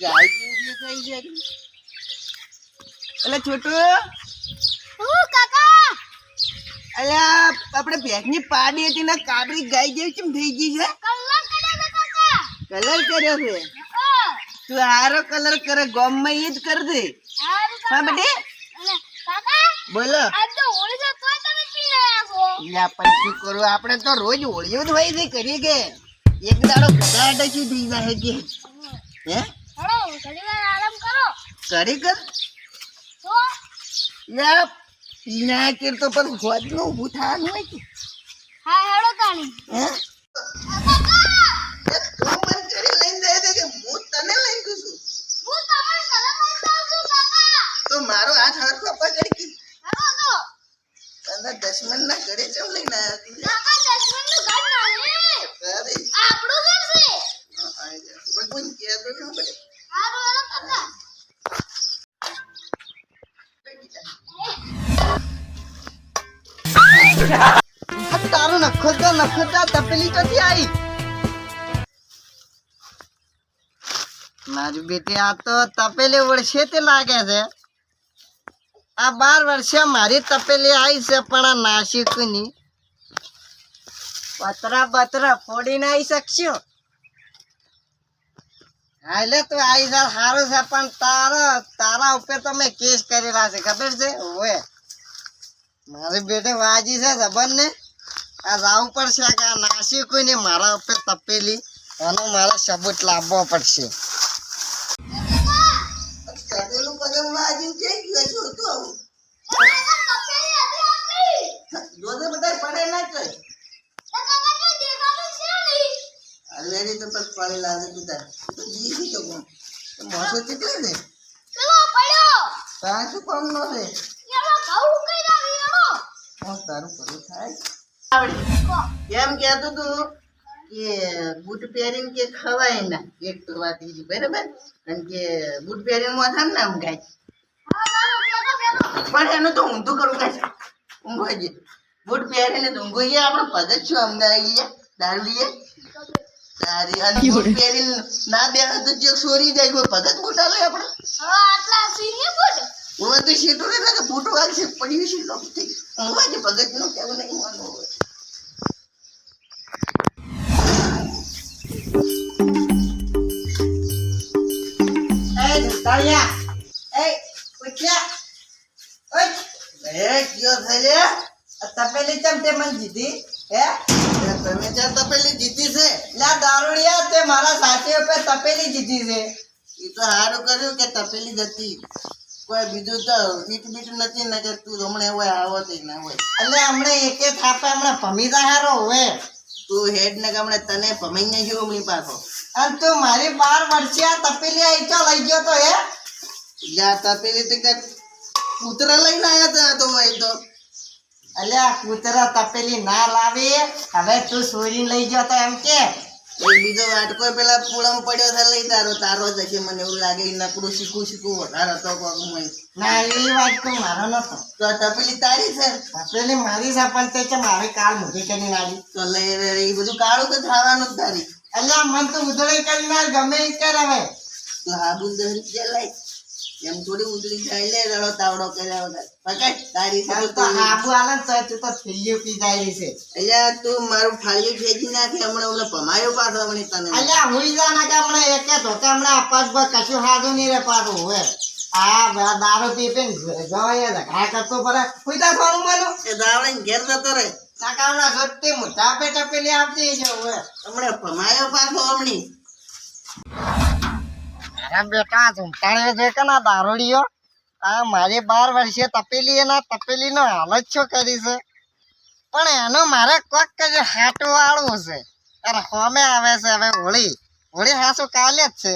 ગાય જેવી થઈ એટલે છોટુ. કાકા? અલ્યા આપણે ભેંસની પાડી હતી ને કાબરી ગાય જેવી કેમ થઈ ગઈ છે? કલર કર્યો છે હા. તું હારો કલર કરે ગોમમાં એ જ કર દે હા બેટી? બોલો. તો પણ શું કરું? આપણે તો રોજ હોળીઓ જ હોય છે કરીએ કે? એક દાડો કદાટ શું થઈ જાય કે હે? આરામ કરો. કરી કર તો? યા પીના કે તો પણ હોજનું ઊભું થવાનું હોય કે? હા હેડો તાણી. હે એ તું મને ઘરે લઈને જાય છે કે હું તને લઈને જઉં છું હું તમારે ઘરે લઈ જાઉં છું કાકા તો મારો હાથ હરખો પકડી કે હેડો તો તને દશમન ના ઘરે ચમ લઈને આવ્યો તું કાકા દસમનનું ઘર નહીં અરે આપણું ઘર છે પણ કોઈ કહેતો ન પડે સારું હેડો કાકા આ તારું નખો તો નખો તો તપેલી ચોથી આવી મારી બેટી આ તો તપેલી વર્ષે તે લાગે છે આ બાર વર્ષે મારી તપેલી આવી છે પણ આ નાસિકની પતરા બતરા ફોડીને આવી શકશો હાલે તો આવી જા સારું છે પણ તારા તારા ઉપર તો મેં કેસ કરેલા છે ખબર છે ઓએ મારી બેટે વાજી છે જબર ને આ જવું પડશે કે આ નાસી કોઈ ને મારા ઉપર તપેલી એનો મારે સબૂત લાવવો પડશે. કરેલું ગયું છું તું આવું જોજે બધા પડે ના કઈ તો કાકા તો દેખાતું છે નહીં અલ્રેડી તો પગ પડે લાગે તું તાર તો જી તો કોણ મોસો કેટલો છે ચલો પડ્યો. તાર શું કામ નો છે એમાં ઘઉં કઈ રાખી હેડો હું તારું કરું થાય એમ કહેતું તું કે બૂટ પહેરીને કે ખવાય ના એક તો વાત બીજી બરાબર? અને કે બૂટ પહેરીને મોથા ને આમ ગાય. પણ એનું તો ઊંધું કરવું કાંઈ ઊંઘો છે બૂટ પહેરીને તો ઊંઘો ગયા આપણે પગજ છું અમદાવાદ ગયા દારૂ લઈએ. તારી અને બૂટ પહેરીને ના બે તો જો સોરી જાય કોઈ પગજ બૂટ આલે આપણે. આટલા સીને ફૂટ હું તો સીટો ને પડ્યું છે લોક થઈ કેવું નહીં માનવું હોય. તાળિયા એ ઉઠ્યા. ઓય એ કયો થલે? તપેલી ચમ તે મન જીતી હે? તમે ચા તપેલી જીતી છે? લા દારૂડિયા તે મારા સાચી ઉપર તપેલી જીતી છે. એ તો સારું કર્યું કે તપેલી જતી. કોઈ બીજું તો ઈટ બીટ નથી ને તું હમણાં હોય, આવો તે ના હોય. એટલે હમણે એકે થાપા હમણાં ભમીતા હારો હોય તું હેડ ને તને ભમી નહીં હમણી પાછો. અને તું મારી બાર વર્ષે આ તપેલી આઈ ચો લઈ ગયો તો હે? યા, તપેલી તો કે કૂતરા લઈને આયા તા તો હોય તો. અલ્યા, કૂતરા તપેલી ના લાવી, હવે તું સોરી લઈ ગયો તો એમ કે. બીજો વાટકો પેલા પૂળમ પડ્યો છે લઈ તારો. તારો જ હશે મને એવું લાગે નકરું શીખું શીખું. વધારે હતો કોક મય ના એ વાટકો મારો નતો. તો તપેલી તારી છે? તપેલી મારી છે પણ તે કે મારે કાળ મૂકી કરી નાખી. તો લઈ રે એ બધું કાળું તો થવાનું જ તારી અલ્યા મન તો ઉધળી કરી ના ગમે ઈ કર હવે તો હાબુ દહરી જલાય એમ થોડી ઉતરી જાય લે રડો તાવડો કર્યા વગર. પકડ તારી છે તો આબુ આલે તો તું તો થેલીઓ પી જાય છે. અલ્યા તું મારું ફાળિયું ખેંચી નાખે હમણાં ઓલો પમાયો પાછો હમણાં તને. અલ્યા હુઈ જા ના કે હમણે એક જ હોતે હમણાં અપાસ પર કશું હાજો નહીં રે પાછું હોય આ દારૂ પી પીને જવાય ઘા કરતો પડે હુઈ જા થોડું માનું એ દાવડે ઘેર જતો રે સકાવના જોતી મોટા પેટા પેલી આવતી હમણાં પમાયો પાછો હમણી. અરે બેટા ઝુમટાણીઓ છે કે ના દારૂડીઓ આ મારી બાર વર્ષે તપેલી એના તપેલી નો હાલત છો કરી છે? પણ એનો મારે કોક કે હાટું વાળવું છે. અરે હોમે આવે છે હવે હોળી. હોળી હાસુ કાલે જ છે.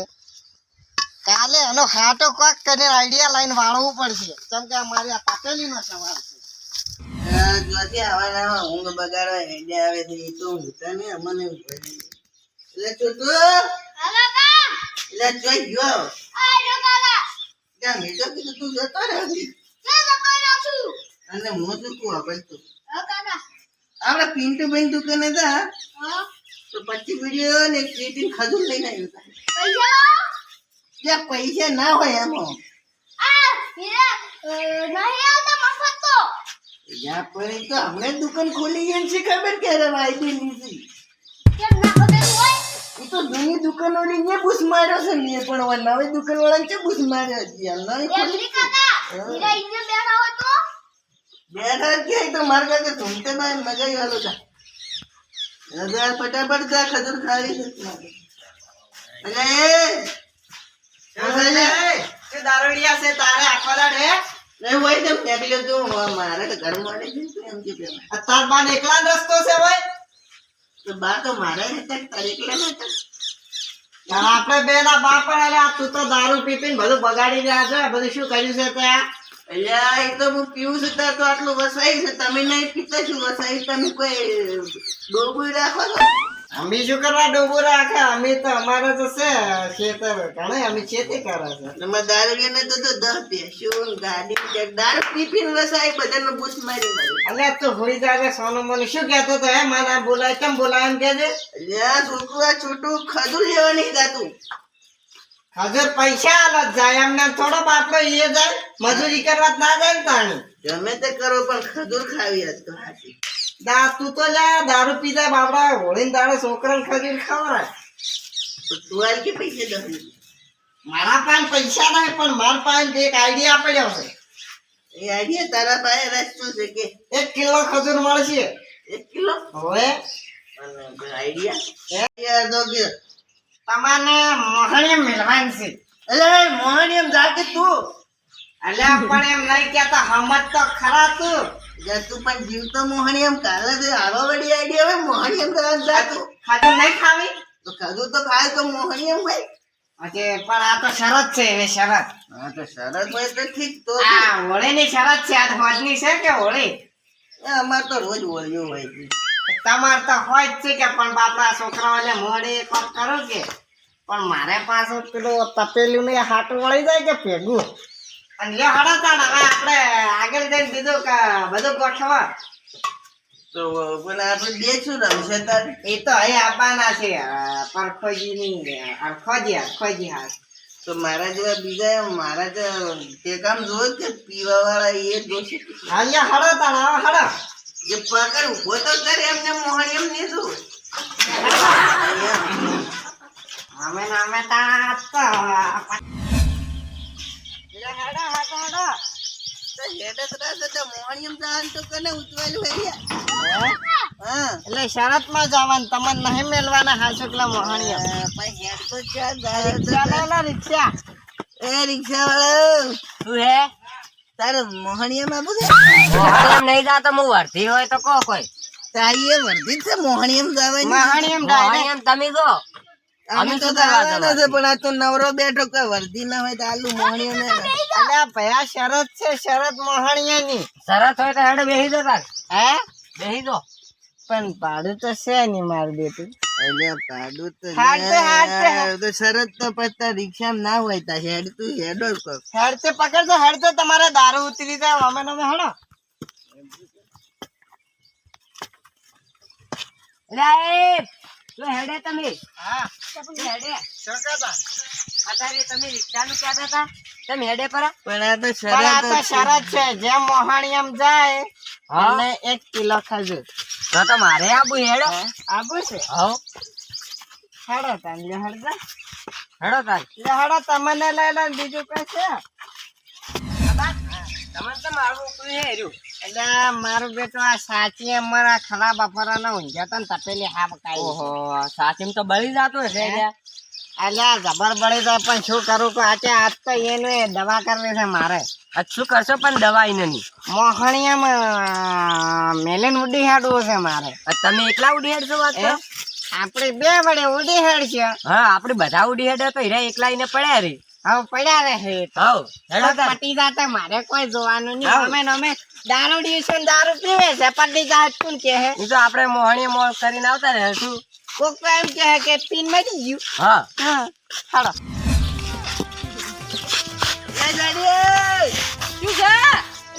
કાલે એનો હાટો કોક કરીને આઈડિયા લાઈન વાળવું પડશે. કેમ કે મારી આ તપેલી નો સવાલ છે. ઊંઘ બગાડવા આવે છે, એ તો ઊંઘતા ને અમને એટલે છોટું એટલે જોઈ ગયો. આ જો કાકા. ત્યાં મેં તો કીધું તું જતો રહે અને હું શું કહું આપણે તું આપણે પિન્ટુ બેન દુકાને જા. તો પછી વીડિયો ને ક્રીટીન ખજૂર લઈને આવ્યો પૈસા? ત્યાં પૈસા ના હોય એમ પણ તો હમણાં દુકાન ખોલી ગઈ છે ખબર ક્યારે? વાયદી લીધી. તો જૂની દુકાન વાળી ને બૂસ માર્યો છે ને પણ હવે નવી દુકાન વાળા ને બૂસ માર્યો છે યાર નવી ખોલી કાકા હીરા બેઠા હોય તો? બેઠા કે તો માર કાકે ધૂમતે માં મગાઈ વાલો તા હજાર ફટાફટ જા ખજર ખાવી છે. એ! તે દારૂડિયા છે તારે આખો રે હે? નહીં હોય તેમ તો મારે ઘર મળે છે તો એમ કે તાર બાન એકલા રસ્તો છે ભાઈ? તો બા તો મારે હતા તારીખ લે હતા આપણે બે ના બાપ પણ અલ્યા તું તો દારૂ પી પીને બધું બગાડી રહ્યા છે. બધું શું કર્યું છે ત્યાં? અલ્યા એ તો હું પીવું છું તો આટલું વસાઈ છે. તમે નહીં પીતા છું વસાઈ તમે કોઈ ડોબું રાખો છો? અમે શું કરવા ડોબું રાખે અમે તો અમારે તો છે ખેતર. ઘણે અમે ખેતી કરે છે. અમે દારૂ ને તો તો દસ બેસ્યું ગાડી દારૂ પી પીને વસાય બધાને બૂસ મારી મારી. અલે તો હોઈ જાય સોનો મને શું કહેતો તો હે? મારા બોલાય કેમ બોલાય એમ કહેજે. લ્યા છોકરું છોટું ખજૂર લેવાની ગાતું. હજર પૈસા આલત જાય એમને થોડો બાપડો એ જાય મજૂરી કરવા ના જાય ને તાણી. ગમે તે કરો પણ ખજૂર ખાવી તો હાચી. દા તું તો જા, દારૂ પી જાય બાપડા હોળીને દાડે છોકરાને ખરીદ ખવડાય તો આલ કે પૈસે દસ મારા પાસે પૈસા નહીં પણ મારા પાસે એક આઈડિયા પડ્યો છે. એ આઈડિયા તારા પાસે રસ્તો છે કે એક કિલો ખજૂર મળશે એક કિલો? હવે? આઈડિયા તો કે તમારે મોહણીયમ મેળવાની છે. અલે મોહણીયમ જાતે તું. અલ્યા પણ એમ નહીં કેતા હમત તો ખરા તું. જા તું પણ જીવતો મોહણી એમ કાલે તે આવો વડી આઈડિયા હોય મોહણી એમ તારા જાતું ખજૂર નહીં ખાવી? તો ખાધું તો ખાય તો મોહણી એમ હોય. હજી પણ આ તો શરત છે એવી શરત. હા તો શરત હોય તો ઠીક તો આ હોળીની શરત છે આ હોજની છે કે હોળી? અમાર તો રોજ હોળીઓ હોય છે. તમાર તો હોય જ છે કે પણ બાપા છોકરાઓ છોકરાઓને મોડી કોક કરો કે? પણ મારે પાછું પેલું તપેલું ને હાટું વળી જાય કે ભેગું? અને લે હડો તાણ હવે આપણે આગળ જઈને બીજું કે બધું ગોઠવા. તો પણ આપણે બે ને એ તો અહીં આપવાના છે પરખોજીની અરખોજી અરખોજી હા તો મારા જેવા બીજા મારા જે તે કામ જોવે કે પીવા વાળા એ જોશે. અહીંયા હડો તાણ હવે હડો જે પકડ ઊભો તો કરે એમને મોહણી એમ નહીં શું અમે ને અમે તાણ હડો હડો હડો તો હેડે તો તો મોહણી એમ તો કને ઉતવાયું હોય હા? એટલે શરતમાં જવાનું તમને નહીં મેલવાના હાસુ પેલા પણ હેડ તો ચાલ રિક્ષા. એ રિક્ષા વાળો હે? તારે મોહણીયામાં બોલે એમ નહીં જાતો હું વર્ધી હોય તો કહો કોઈ? તારી એ વર્ધી છે મોહણીયમ જવાની. મોહણીયમ મોહણી તમે કહો અમે તો છે પણ આ તો નવરો બેઠો કે વર્ધી ના હોય તો આલુ મોહણીયમ ને અલ્યા ભયા શરત છે શરત મોહણીયાની શરત હોય તો હેડે બેસી દો તાર. હે? બેસી દો. પણ ભાડું તો છે નહીં મારું બેટું. એટલે ભાડું તો તો હાડ તો યાર, તો શરત તો પત્તા રિક્ષા ના હોય તા હેડ તું હેડો જ કોક. હેડતે હેડ તો તમારે દારૂ ઉતરી જાય અમે નમે હણો રે તો હેડે તમે. હા. હેડે. શું અત્યારે તમે રિક્ષાનું કહેતા હતા તમે હેડે પરા? પણ આ તો પણ આ તો શરત છે. શરત છે જેમ જાય અને એક કિલો ખજૂર તો તો મારે આબુ હેડો. આબુ છે? હવ હડો તાન લે હડતા હેડો તાર લે હડો તમને લઈ લો બીજું કઈ છે? તમને તો મારું ઉપરી હેર્યું. એટલે મારું બેટો આ સાચી અમારા ખરાબ બપોરાના ઊંઝા હતા ને તપેલી હા પકાઈ ઓહો સાચી તો બળી જતો હશે એટલે જબર બળી જાય પણ શું કરું કે આજે આજ તો એને દવા કરવી છે મારે. શું કરશો પણ દવાઈ નહીં મોહણીયામાં મેલેન ઉડી હેડવું છે મારે. તમે એકલા ઉડી હેડશો વાત? આપણે બે વડે ઉડી હેડ છે હા આપણે બધા ઉડી હેડે તો હીરા એકલા એને પડ્યા રે. હવે પડ્યા રહે હવ પટી જાતે મારે કોઈ જોવાનું નહીં. અમે અમે દારૂ ડીશું દારૂ પીવે છે. પટી જાય કોણ કે હે તો આપણે મોહણી મોહ કરીને આવતા રહે શું કોક તો એમ કહે કે પીન મરી ગયું. હા. હા હાલો. શું છે?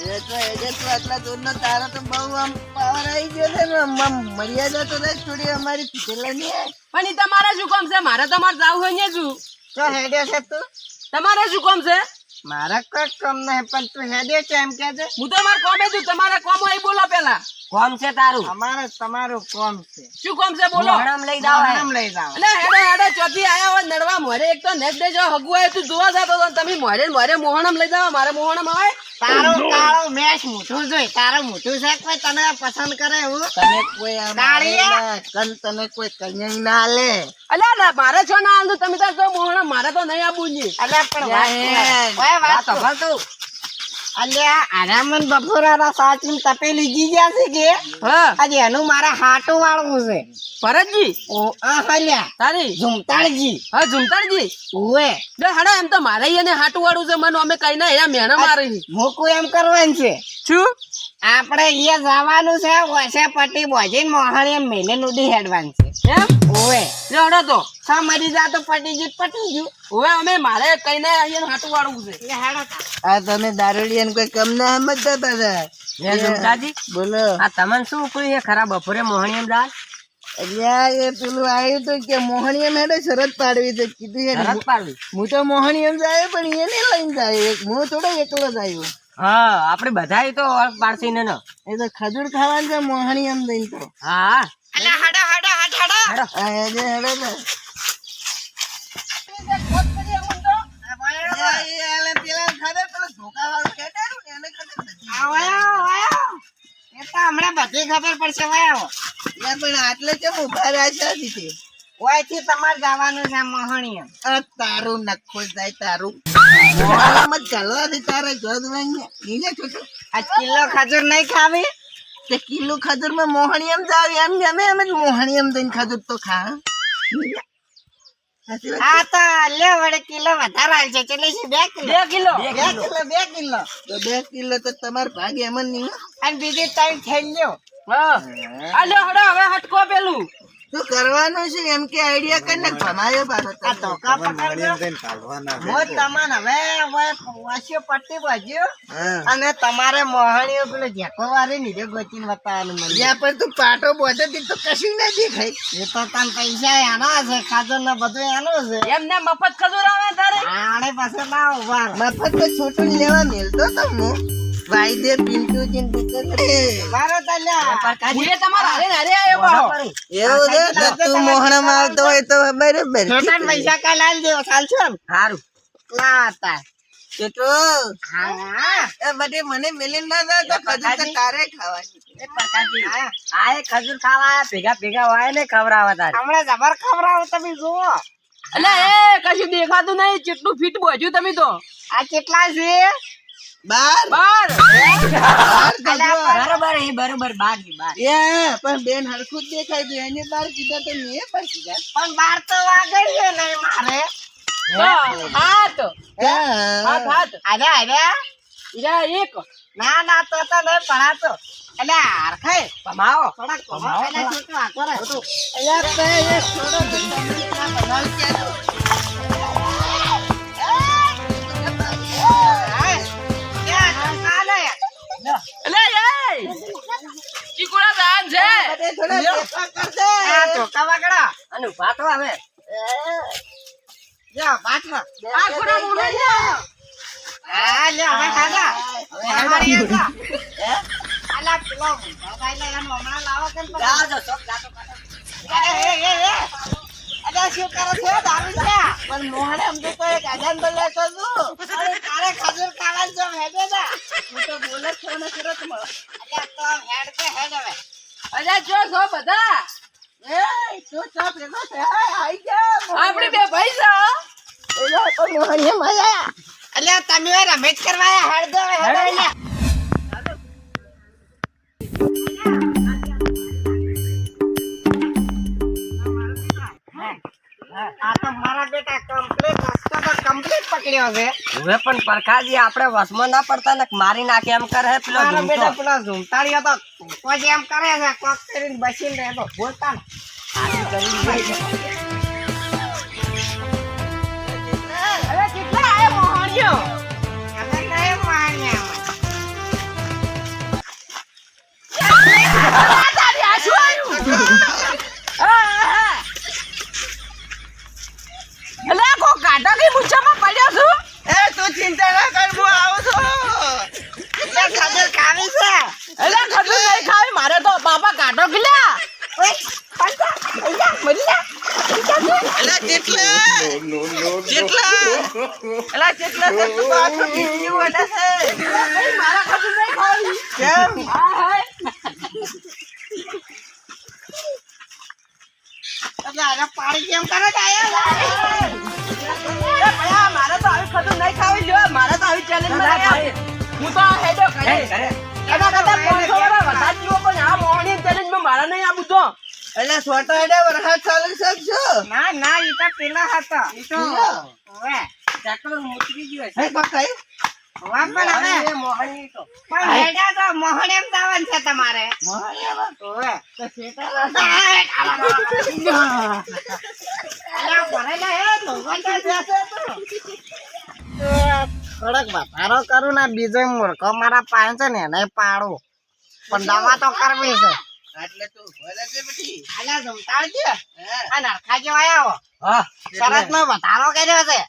એ તો હેડે તું આટલા દૂરનો તારો તો બહુ આમ પાવર આવી ગયો છે ને. આમ મર્યાદા તો અમારી હે. પણ એ તમારે શું કામ છે. મારે તમારે જાવ હોય ને શું તો હેડ્યો છે તું. તમારે શું કામ છે? મારા કોઈ કમ નહીં પણ તું હેડે છે એમ કે છે. હું તો મારા કોમે છું તમારે કોમ હોય એ બોલો પેલા કોમ છે તારું? અમારે તમારું કોમ છે. શું કોમ છે બોલો? લઈ જાવ લઈ જાવ એટલે હેડે હેડે ચોથી આયા હોય નડવા મોરે. એક તો નેટ દેજો હગુ હોય તું જોવા જાતો તો તમે મોરે મોરે મોહણમ લઈ જાવ મારે મોહણમ આવે. તારો કાળો મેચ મોટું જોઈ તારો મોટું છે કોઈ તને પસંદ કરે એવું? તને કોઈ કાળિયા? ના, કન તને કોઈ કઈ ના લે અલ્યા ના મારે છો ના આલું તમે તો મોહણમ મારે તો નહીં આપવું જી અલ્યા પણ વાત વાત તો. અલ્યા આરામન બપોરાના સાચીન તપેલી જી છે કે? હા. આજે એનું મારે હાટું વાળવું છે. ભરતજી. ઓ આ હલ્યા. તારી. ઝુમતાળજી. હા ઝુમતારજી ઓએ. જો હડા એમ તો મારે એને હાટું વાળું છે મને અમે કઈ ના એના મેણા મારી. મોકું એમ કરવાનું છે. શું? આપણે અહીંયા જવાનું છે ઓછે પટ્ટી બોજી મોહણીએ મેલે નુડી હેડવાનું છે. ઓવે. જોડો તો. સા મરી જા તો પટી ગયું પટી ગયું. હવે અમે મારે કઈ ના અહીંયા હાટું વાળવું છે. આ તમે દારૂડિયાને કોઈ કમ ના સમજતા પાછા. હે જમતાજી બોલો. આ તમને શું ઉપડી ખરાબ બપોરે મોહણી એમ દાલ એ પેલું આવ્યું તો કે મોહણીયમ હેડે શરત પાડવી છે. કીધું શરત પાડવી? હું તો મોહણીયમ જાય પણ એને લઈને જાય હું થોડો એકલો જ આવ્યો. હા આપણે બધા તો પાડસી ને એ તો ખજૂર ખાવાનું છે મોહણીયમ દઈ તો. હા. હેડો હેડો હેડો હેડો. હેડે. હેડે હમણાં બધી ખબર પડશે વાયો પણ આટલે કેમ ઊભા રહ્યા છે? ઓયથી તમારે જવાનું છે મોહણીયમ આ તારું નખો જાય તારું. મોહણીયમ જ ચાલવાથી તારે જોત વાંગે. નીચે આ કિલો ખજૂર નહીં ખાવી? તે કિલો ખજૂરમાં મોહણીયમ જાવ એમ ગમે એમ જ મોહણીયમ દઈને ખજૂર તો ખા સાચી તો લે વડે કિલો વધારે આવશે એટલે શું બે કિલો બે કિલો બે કિલો બે કિલો તો બે કિલો તો તમાર ભાગ એમ જ નહીં. અને બીજી ત્રણ થઈ હા. આ લ્યો હવે હટકો પેલું. કરવાનું છે એમ કે આઈડિયા કરીને ભમાયો પાછો આ ધોકા પકડજો. હું તમને હવે હવે વાસ્યો પટ્ટી બાજ્યો અને તમારે મોહણીઓ પેલો જેકો વાળી નીચે ગોચીને બતાવવાનું મને. જ્યાં પણ તું પાટો બોધેથી તો કશું ના દેખાય એ તો તને પૈસા એના છે ખાધો ને બધું એનો છે. એમને મફત ખજૂર આવે તારે? આણે પાસે ના ઊભા મફત તો છોટું લેવા મેલતો તો હું પિન્ટુજીન પિન્ટુ જીન પુત્ર મારો તો લ્યા. એ તમારા હારે હારે આયો પાહો. એવું દે તો તું મોહણામાં આવતો હોય તો બરાબર. છોટાને પૈસા કા લાલ દેવો ચાલશો હારું. ના છોટુ હા. એ બધી મને મેલી ના તો ખજૂર તો તારે ખાવાની. હા. આ એ ખજૂર ખાવા ભેગા ભેગા હોય ને ખવરાવા તારે. હમણાં જબર ખવડાવો તમે જુઓ. અલે એ કશું દેખાતું નહીં કેટલું ફીટ બોજ્યું તમે તો. આ કેટલા છે? બાર. બાર. બાર બરોબર એ બરોબર બારની બાર. એ પણ બેન હરખું જ દેખાય છે. એને બાર કીધા તો મેં પણ કીધા. પણ બાર તો વાગડ છે નહીં મારે. હાથ. હા. હાથ હાથ. અરે અરે ઈરા એક. ના ના તો તો પડાતો. એટલે હરખાય ભમાવો થોડાક ભમાવો એટલે છોટું તે એ છોડો. તો બનાવ એ ચીકુડા દાન છે. આ. અને આ હવે ખાધા. હવે હતા. આલા પેલો એનો હમણાં લાવો ચોક. એ, એ, એ. અરે, શું કરો છો? દારૂ છે? પણ મોહણે આમ તો એક આજાન બોલ્યા છો છું. અરે, તારે ખજૂર ખાવાનું છે, હેડે જા. હું તો બોલે જ છું ને તરત મળે. અલ્યા, તો હેડ કે હેડ હવે. અલ્યા જો છો બધા એ, તું ચા ભેગો થાય, આઈ જા. આપડી બે ભાઈ છો એલા તો મોહણીએ મજા. અલ્યા, તમે રમેશ કરવા હેડ દો હેડો અલ્યા. આ તો મારા બેટા કમ્પ્લીટ કમ્પ્લીટ પકડ્યો છે. હવે પણ પરખાજી આપણે વસમાં ના પડતા ને મારી નાખે એમ કરે પેલો મારા બેટા પેલા ઝૂમતાડી હતો કોઈ એમ કરે છે કોક કરીને બસીને રહેતો બોલતા ને. કેટલા આયો મોહણ્યો? આપણે નહીં ગાધા કઈ મૂછામાં પડ્યો છું. એ તું ચિંતા ના કર હું આવું છું. એટલે ખજૂર ખાવી છે? એટલે ખજૂર નહીં ખાવી મારે તો બાપા ગાધો ગીલ્યા પાણી કેમ કરે જો મારે તો આવી ચેલેન્જ હું તો આ હેડો કરે એના કરતા પાંચસો વાળા વધારે જીવો પણ આ મોહની ચેલેન્જમાં મારે નહીં આવું તો. અલા છોટા હેડે વરસાદ ચાલુ શકશો ના ના ઈ તો પેલા હતા. ઈ તો પેલો? ઓવે મૂતરી ગયો હે બકાઈ ઓવા પણ હવે. મોહની તો. પણ હેડા તો મોહન એમ જવાનું છે તમારે. મોહણિયા ઓવે તો શેઠા અલ્યા ભરેલા હે ભગવાન તો બેસે તો. થોડોક વધારો કરું ને બીજો મૂર્ખો મારા પાસે છે ને એને પાડું. પણ દવા તો કરવી છે. એટલે તું ભલે છે બધી. આલા જમતાળ છે. આ નરખા જેવો આયો હા સરસ નો વધારો કર્યો છે.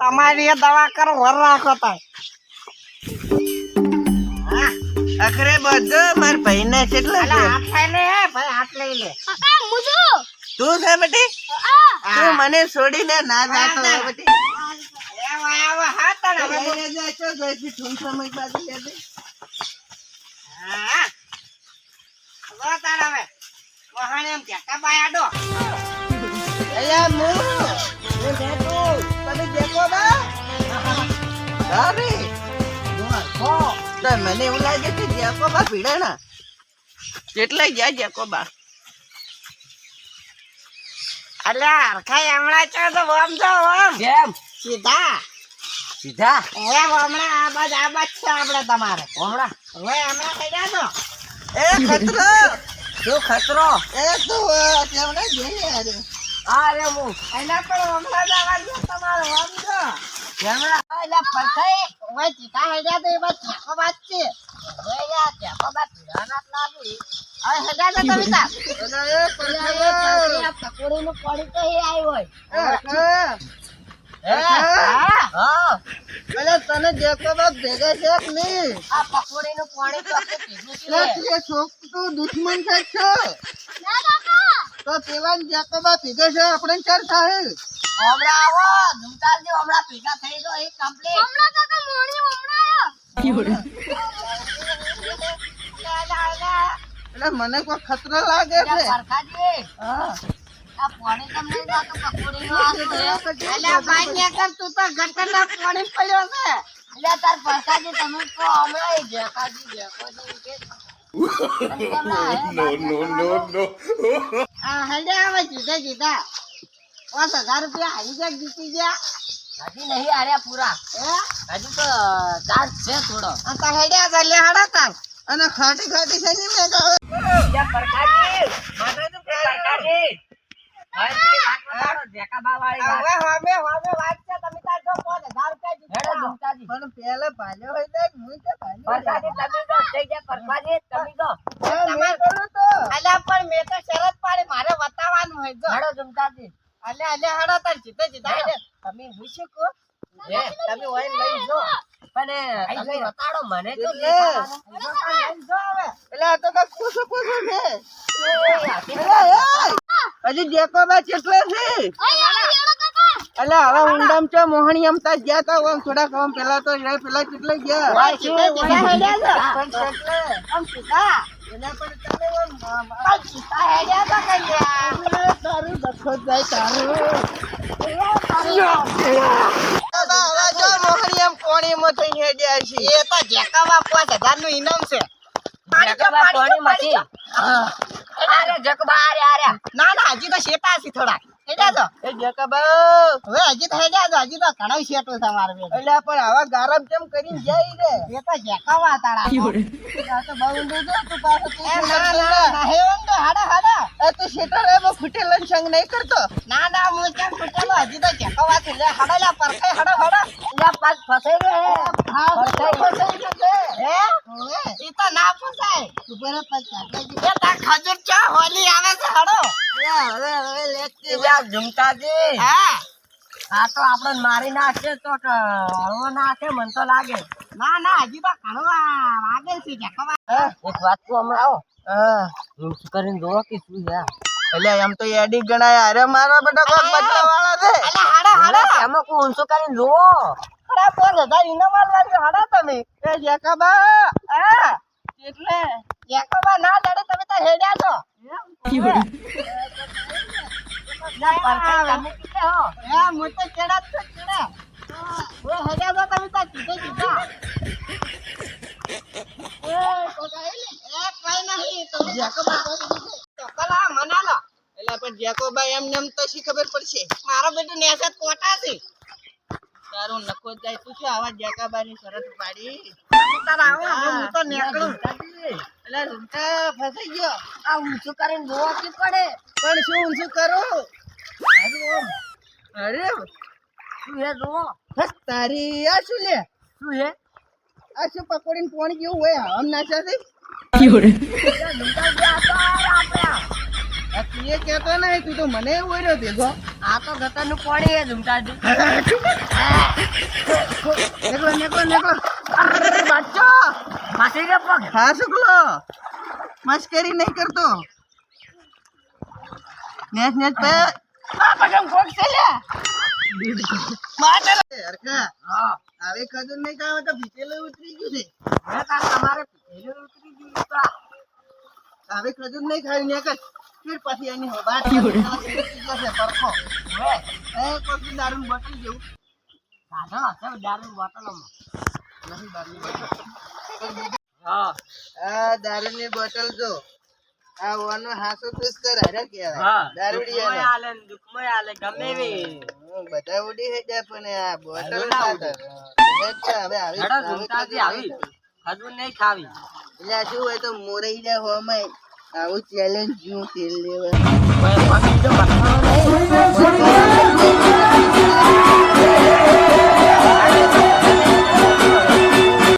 તમારી દવા કરો વર રાખો તાર. આખરે બધું માર ભાઈને કેટલો છે? હાથ લઈ લે હે ભાઈ હાથ લઈ લે. કાકા મુજો. તું છે બેટી? તું મને છોડીને ના જાતો બેટી. અરે. હો. તો મને એવું લાગે છે જેકોબા પીડાણા. કેટલા ગયા જેકોબા અલ્યા હરખાઈ હમણાં છો તો ઓમ જો ઓમ કેમ? સીધા. સીધા? એ હમણાં આ બાજ આ બાજ છે આપણે તમારે. હમણાં? હવે હમણાં કઈ જા તો. એ ખતરો! શું ખતરો? એ તું હમણાં જઈએ અરે આ રે હું. એના પણ હમણાં જવાનું તમારે ઓમ જો કેમડા? અલ્યા પરખાઈ હવે સીધા હેડ્યા તો એ બાજ ચેકો બાજ છે. હવે ચેકો બાજ પીડાના લાગી. હવે હેડ્યા તો તમે પડી તો એ આવ્યો હોય? એ હા. હા તને તને જેકોબા ભેગા છે કે નહીં? આ પકોડીનું પાણી તો આપણે પીધું છે. એટલે તું દુશ્મન છે ના કાકા. તો પેલા જેકોબા ભેગા છે આપણે ચાર સાહેબ હમણાં આવો ઝુમતાલજી હમણાં ભેગા થઈ ગયો એ complete. હમણાં કાકા મોણી હમણાં અલા, અલા, એટલે મને કોઈ ખતરો લાગે છે? સરખાજી, હા. આ પાણી તમને જાતું પકોડીનું આનું છે. અલા, ભાઈ કર તું તો ગટરના પાણી પડ્યો છે. અલા, તાર પરસાજી તમે કહો હમણાં એ કે. આ હેડે આવે જીધે જીધા પાંચ હજાર રૂપિયા હારી ગયા જીતી ગયા. હજી નહીં આર્યા પૂરા. હજી તો ચાર્જ છે થોડો. આ તો હેડ્યા છે લે તાર. અને ખાટી ખાટી છે ને મેં કહ્યું પરકાજી મારે તો પરકાજી તાર હેડો ભાલ્યો હોય મારે બતાવવાનું હોય અલે અલ્યા હડો તાર જીતે જીતા તમે હું શીખો રે તમે ઓય લઈ જો પણ બતાડો મને તો લે લઈ જો હવે. એટલે આ તો કાંઈક પૂછું પૂછું છે હજી બે કેટલા છે? અલે હવે ઊંડામ છે મોહણી એમ તા ગયા તા ઓમ થોડાક આમ પેલા તો પેલા કેટલે ગયા. આમ સીધા ના ના હજી તો શેતા છે થોડા હેડ્યા છો એ જેકાબા હવે હજી તો હેડ્યા છો હજી તો ઘણો શેટું છે મારે બેન. એટલે પણ આવા ગારમ કેમ કરીને જાય રે? એ તો જેકાવા તારા. આ તો બહુ ઊંડું છે, તું પાછો તું એ ના ના રે? ના હે ઊંડો, હાડા હાડા. એ તું શેટર એમાં ખૂટેલો ને સંગ નહીં કરતો? ના ના હું કેમ ખૂટેલો હજી તો જેકાવા છે. લે હાડા લે પરખાઈ હાડા હાડા. લે પાસ ફસાઈ ગયો હે. હા ફસાઈ ગયો હે? ઈ તો ના પોસાય ઉપર પચાસ એ તાર ખજૂર ચા હોલી આવે છે લે હવે હવે લેતી હા. આ તો આપણને મારી નાખશે તો હળવો નાખે મને તો લાગે. ના ના હજી તો ઘણું વાગે છે જકવા એક વાત તો હમણાં આવો. હા. કરીને જોવો કે શું છે એટલે એમ તો એડી ગણાય. અરે મારો બેટા કોક બચવા વાળા છે. અલા હાડા હાડા. એમાં કોઈ ઊંચું કરીને જોવો. હાડા પોર હજાર ઇનામ આલવાનું હાડા તમે. એ જેકાબા હા એટલે જકવા ના લડે તમે તો હેડ્યા છો. પણ જેકોબા એમ તો ખબર પડશે? મારો બેટો નેસત કોટા છે. તારું નખો જાય તું શું આવા જેકાબાની શરત પાડી. તારા આવો હું તો નીકળું. એટલે રૂમતા ફસાઈ ગયો. આ ઊંચું કરીને જોવો કે પડે. પણ શું ઊંચું કરું? અરે શું હે હસ, તારી આ શું લે? શું હે? આ શું પકોડીને પોણી જેવું હોય આમ નાચા છે એ કહેતો નહીં, તું તો મને એવું ભેગો આ તો પાણી હા, શુક્લો. મસ્કરી નહીં કરતો. નેટ નેટ પે. પગમ કોક છે લે. હરખા. હા આવે ખજૂર નહીં ખાવે તો ભીતેલું ઉતરી ગયું છે. હવે તમારે ઉતરી ગયું હવે ખજૂર નહીં ખાવી ને કર ફીર પછી એની જશે પરખો એ કોઈ દારૂ બોટલ જેવું. સાધો હશે દારૂ બોટલોમાં. નથી દારૂ બોટલ. હા. આ દારૂની બોટલ જો આ વાનો હાસો દોસ્તર હારે હા કહેવાય દારૂડી દુઃખમય આલે. દુઃખમય આલે ગમે વે બધા ઉડી હે જાય પણ આ બોટલ. એ હવે આવી હેડો આવી ઝુમતાજી આવી. હજુ નહીં ખાવી. એટલે શું હોય તો મોરઈ જાય હોમાં આવું ચેલેન્જ જેવું તેલ લેવા